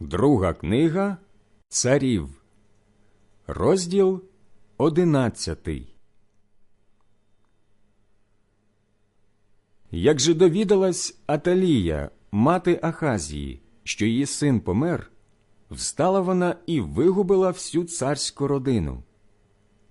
Друга книга Царів, розділ одинадцятий. Як же довідалась Аталія, мати Ахазії, що її син помер, встала вона і вигубила всю царську родину.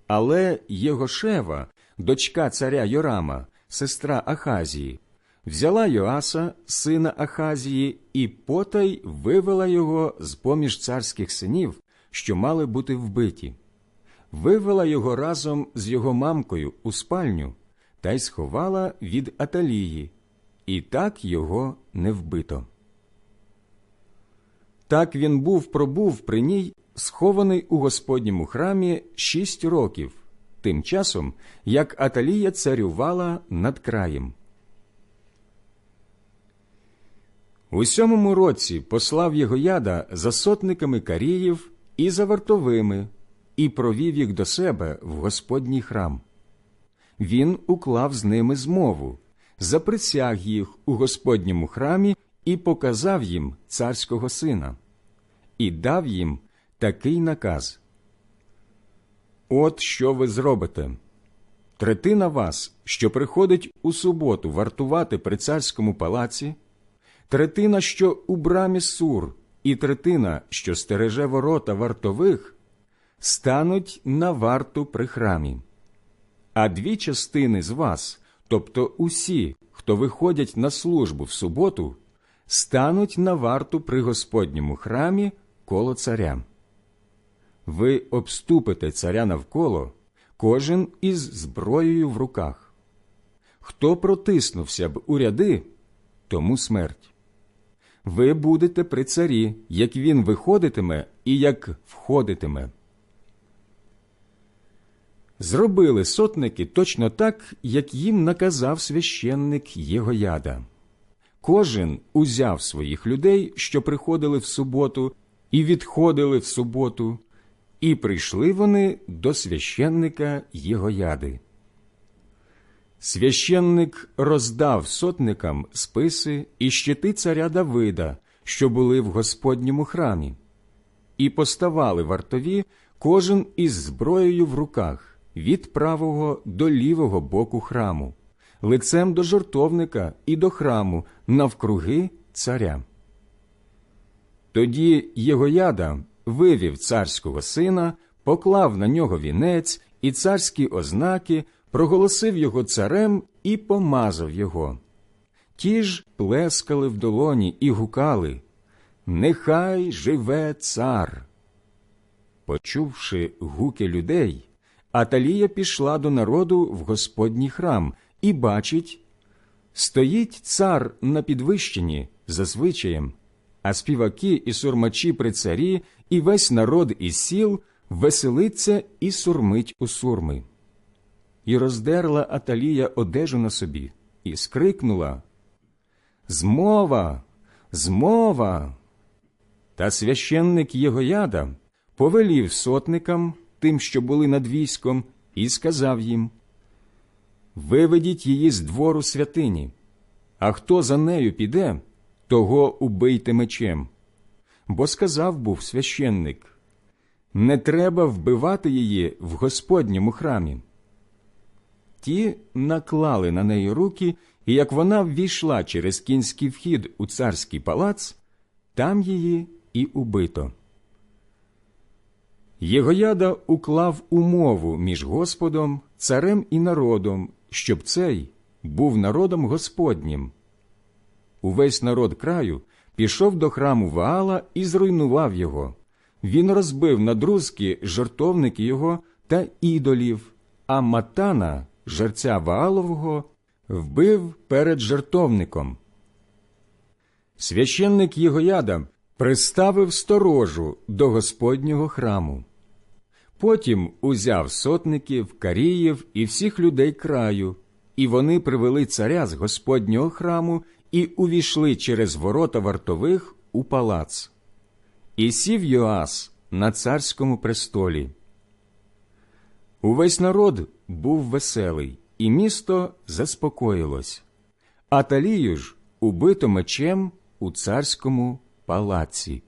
Але Єгошева, дочка царя Йорама, сестра Ахазії, взяла Йоаса, сина Ахазії, і потай вивела його з поміж царських синів, що мали бути вбиті. Вивела його разом з його мамкою у спальню та й сховала від Аталії, і так його не вбито. Так він був пробув при ній, схований у Господньому храмі шість років, тим часом, як Аталія царювала над краєм. У сьомому році послав його яда за сотниками каріїв і за вартовими, і провів їх до себе в Господній храм. Він уклав з ними змову, заприсяг їх у Господньому храмі і показав їм царського сина, і дав їм такий наказ. От що ви зробите. Третина вас, що приходить у суботу вартувати при царському палаці, третина, що у брамі сур, і третина, що стереже ворота вартових, стануть на варту при храмі. А дві частини з вас, тобто усі, хто виходять на службу в суботу, стануть на варту при Господньому храмі коло царя. Ви обступите царя навколо, кожен із зброєю в руках. Хто протиснувся б у ряди, тому смерть. Ви будете при царі, як він виходитиме і як входитиме. Зробили сотники точно так, як їм наказав священник Єгояда. Кожен узяв своїх людей, що приходили в суботу, і відходили в суботу, і прийшли вони до священника Єгояди. Священник роздав сотникам списи і щити царя Давида, що були в Господньому храмі, і поставали вартові кожен із зброєю в руках від правого до лівого боку храму, лицем до жертовника і до храму навкруги царя. Тоді Єгояда вивів царського сина, поклав на нього вінець і царські ознаки, проголосив його царем і помазав його. Ті ж плескали в долоні і гукали Нехай живе цар. Почувши гуки людей, Аталія пішла до народу в Господній храм і бачить стоїть цар на підвищенні за звичаєм, а співаки і сурмачі при царі, і весь народ із сіл веселиться і сурмить у сурми. І роздерла Аталія одежу на собі, і скрикнула Змова, змова. Та священник Єгояда повелів сотникам, тим, що були над військом, і сказав їм Виведіть її з двору святині, а хто за нею піде, того убийте мечем. Бо сказав був священник не треба вбивати її в Господньому храмі. Ті наклали на неї руки, і як вона ввійшла через кінський вхід у царський палац, там її і убито. Єгояда уклав умову між Господом, царем і народом, щоб цей був народом Господнім. Увесь народ краю пішов до храму Ваала і зруйнував його. Він розбив на друзки жертовники його та ідолів, а матана, жерця Ваалового, вбив перед жертовником. Священник Єгояда приставив сторожу до Господнього храму. Потім узяв сотників, каріїв і всіх людей краю, і вони привели царя з Господнього храму і увійшли через ворота вартових у палац. І сів Йоас на царському престолі. Увесь народ був веселий, і місто заспокоїлось. Аталію ж убито мечем у царському палаці.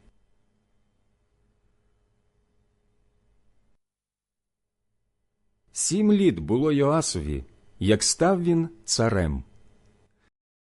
Сім літ було Йоасові, як став він царем.